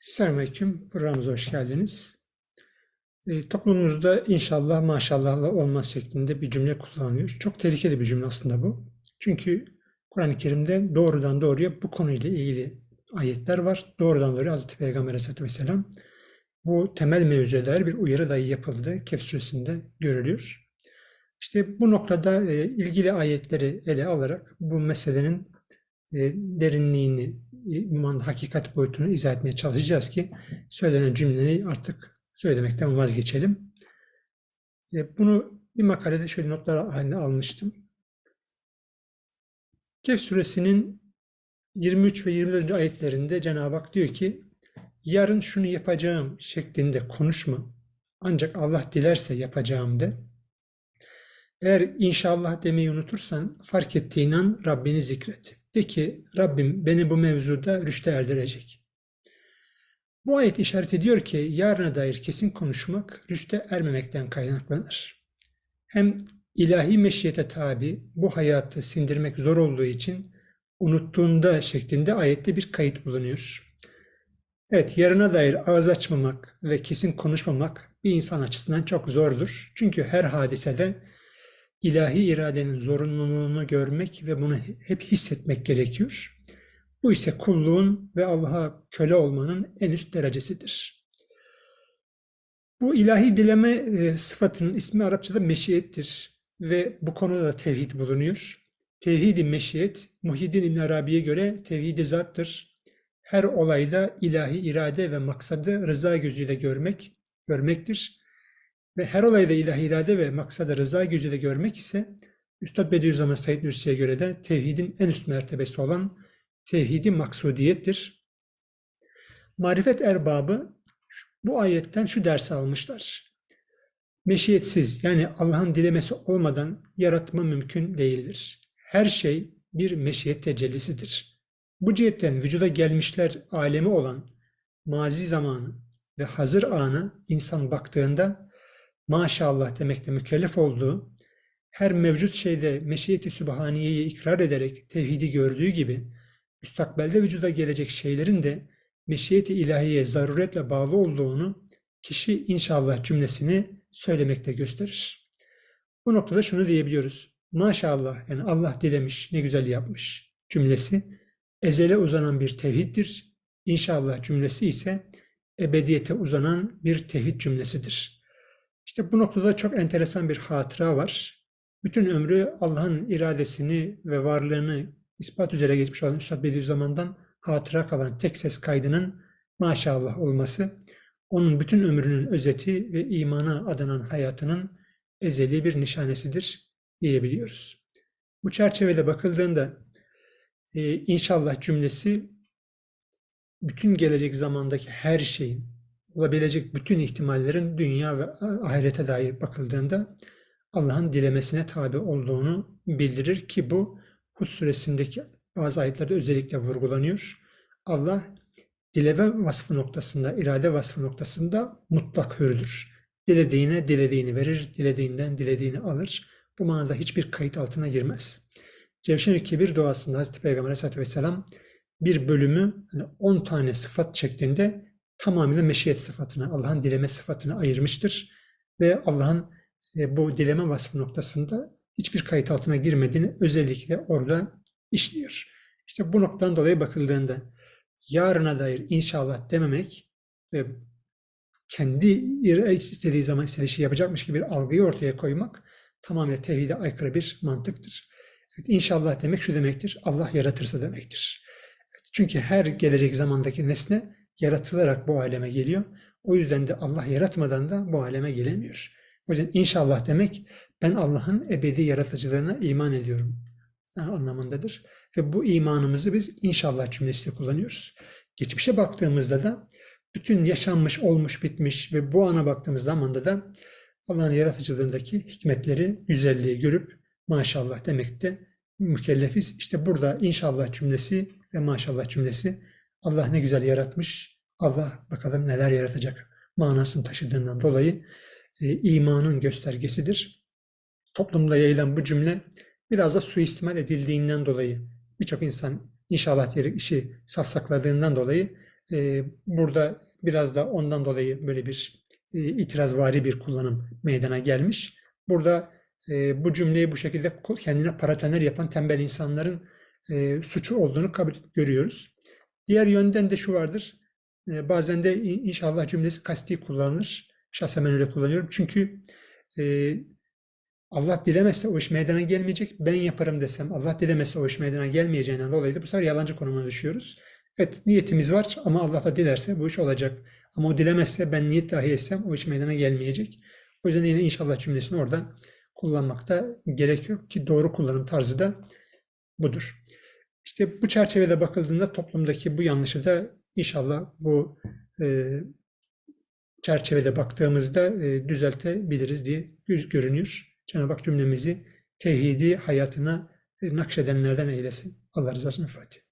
Selamünaleyküm. Programımıza hoş geldiniz. E, toplumumuzda inşallah maşallahla olmaz şeklinde bir cümle kullanılıyor. Çok tehlikeli bir cümle aslında bu. Çünkü Kur'an-ı Kerim'de doğrudan doğruya bu konuyla ilgili ayetler var. Doğrudan doğruya Hazreti Peygamber Aleyhisselatü Vesselam bu temel mevzuya dair bir uyarı dahi yapıldı. Kehf suresinde görülüyor. İşte bu noktada e, ilgili ayetleri ele alarak bu meselenin derinliğini, iman hakikat boyutunu izah etmeye çalışacağız ki söylenen cümleyi artık söylemekten vazgeçelim. E, bunu bir makalede şöyle notlar haline almıştım. Kehf suresinin 23 ve 24. ayetlerinde Cenab-ı Hak diyor ki yarın şunu yapacağım şeklinde konuşma. Ancak Allah dilerse yapacağım de. Eğer inşallah demeyi unutursan fark ettiğin an Rabbini zikret. De ki Rabbim beni bu mevzuda rüşte erdirecek. Bu ayet işaret ediyor ki yarına dair kesin konuşmak rüşte ermemekten kaynaklanır. Hem ilahi meşiyete tabi bu hayatı sindirmek zor olduğu için unuttuğunda şeklinde ayette bir kayıt bulunuyor. Evet, yarına dair ağız açmamak ve kesin konuşmamak bir insan açısından çok zordur. Çünkü her hadisede ilahi iradenin zorunluluğunu görmek ve bunu hep hissetmek gerekiyor. Bu ise kulluğun ve Allah'a köle olmanın en üst derecesidir. Bu ilahi dileme e, sıfatının ismi Arapçada meşiyettir ve bu konuda da tevhid bulunuyor. Tevhid-i meşiyet, Muhyiddin İbn Arabi'ye göre tevhid-i zattır. Her olayda ilahi irade ve maksadı rıza gözüyle görmek, görmektir. Ve her olayda ilahi irade ve maksadı rıza gözüyle görmek ise Üstad Bediüzzaman Said Nursi'ye göre de tevhidin en üst mertebesi olan tevhidi maksudiyettir. Marifet erbabı bu ayetten şu dersi almışlar. Meşiyetsiz yani Allah'ın dilemesi olmadan yaratma mümkün değildir. Her şey bir meşiyet tecellisidir. Bu cihetten vücuda gelmişler alemi olan mazi zamanı ve hazır anı insan baktığında maşallah demekle mükellef olduğu, her mevcut şeyde meşiyeti sübhaniyeyi ikrar ederek tevhidi gördüğü gibi, müstakbelde vücuda gelecek şeylerin de meşiyeti ilahiye zaruretle bağlı olduğunu kişi inşallah cümlesini söylemekte gösterir. Bu noktada şunu diyebiliyoruz. Maşallah yani Allah dilemiş, ne güzel yapmış cümlesi ezele uzanan bir tevhiddir. İnşallah cümlesi ise ebediyete uzanan bir tevhid cümlesidir. İşte bu noktada çok enteresan bir hatıra var. Bütün ömrü Allah'ın iradesini ve varlığını ispat üzere geçmiş olan Üstad Bediüzzaman'dan hatıra kalan tek ses kaydının maşallah olması, onun bütün ömrünün özeti ve imana adanan hayatının ezeli bir nişanesidir diyebiliyoruz. Bu çerçevede bakıldığında e, inşallah cümlesi bütün gelecek zamandaki her şeyin, olabilecek bütün ihtimallerin dünya ve ahirete dair bakıldığında Allah'ın dilemesine tabi olduğunu bildirir ki bu Hud suresindeki bazı ayetlerde özellikle vurgulanıyor. Allah dileme vasfı noktasında, irade vasfı noktasında mutlak hürdür. Dilediğine dilediğini verir, dilediğinden dilediğini alır. Bu manada hiçbir kayıt altına girmez. Cevşen-i Kebir duasında Hazreti Peygamber Aleyhisselatü Vesselam bir bölümü yani 10 tane sıfat şeklinde tamamıyla meşiyet sıfatına, Allah'ın dileme sıfatına ayırmıştır. Ve Allah'ın e, bu dileme vasfı noktasında hiçbir kayıt altına girmediğini özellikle orada işliyor. İşte bu noktadan dolayı bakıldığında yarına dair inşallah dememek ve kendi istediği zaman istediği şey yapacakmış gibi bir algıyı ortaya koymak tamamen tevhide aykırı bir mantıktır. Evet, inşallah demek şu demektir, Allah yaratırsa demektir. Evet, çünkü her gelecek zamandaki nesne yaratılarak bu aleme geliyor. O yüzden de Allah yaratmadan da bu aleme gelemiyor. O yüzden inşallah demek ben Allah'ın ebedi yaratıcılığına iman ediyorum anlamındadır. Ve bu imanımızı biz inşallah cümlesiyle kullanıyoruz. Geçmişe baktığımızda da bütün yaşanmış, olmuş, bitmiş ve bu ana baktığımız zamanda da Allah'ın yaratıcılığındaki hikmetleri, güzelliği görüp maşallah demekte mükellefiz. İşte burada inşallah cümlesi ve maşallah cümlesi Allah ne güzel yaratmış, Allah bakalım neler yaratacak manasını taşıdığından dolayı e, imanın göstergesidir. Toplumda yayılan bu cümle biraz da suistimal edildiğinden dolayı birçok insan inşallah diyerek işi safsakladığından dolayı e, burada biraz da ondan dolayı böyle bir e, itirazvari bir kullanım meydana gelmiş. Burada e, bu cümleyi bu şekilde kendine paratoner yapan tembel insanların e, suçu olduğunu kabul görüyoruz. Diğer yönden de şu vardır. E, bazen de inşallah cümlesi kasti kullanılır. Şahsen ben öyle kullanıyorum. Çünkü e, Allah dilemezse o iş meydana gelmeyecek. Ben yaparım desem Allah dilemezse o iş meydana gelmeyeceğinden dolayı da bu sefer yalancı konumuna düşüyoruz. Evet niyetimiz var ama Allah da dilerse bu iş olacak. Ama o dilemezse ben niyet dahi etsem o iş meydana gelmeyecek. O yüzden yine inşallah cümlesini orada kullanmakta gerekiyor ki doğru kullanım tarzı da budur. İşte bu çerçevede bakıldığında toplumdaki bu yanlışı da inşallah bu e, çerçevede baktığımızda e, düzeltebiliriz diye gö- görünüyor. Cenab-ı Hak cümlemizi tevhidi hayatına nakşedenlerden eylesin. Allah rızası için Fatiha.